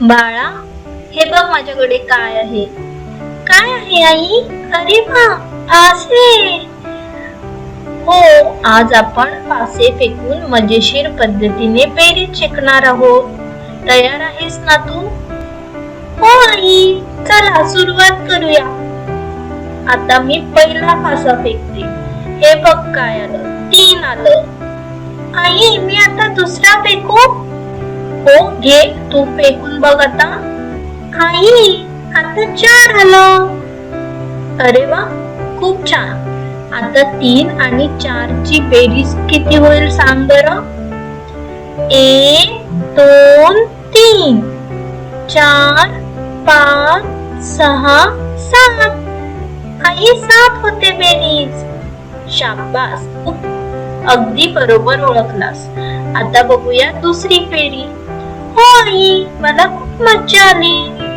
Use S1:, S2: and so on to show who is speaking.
S1: बाळा हे बघ माझ्याकडे काय आहे. काय आहे आई? अरे वा हो आज आपण पासे फेकून मजेशीर पद्धतीने बेरीज शिकणार आहोत. तयार आहेस ना तू? हो आई चला सुरुवात करूया. आता मी पहिला पासा फेकते. हे बघ काय आलं तीन आलं. आई मी आता दुसरा फेकू? हो घे तू फेकून बघ आता. आई आता चार आलं. अरे वा खूप छान. आता तीन आणि चार ची बेरीज किती होईल सांग बर? एक दोन तीन. चार पाच सहा सात. आई सात होते बेरीज. शाबास. अगदी बरोबर ओळखलास. आता बघूया दुसरी फेरी. मला खूप मज्जा आली.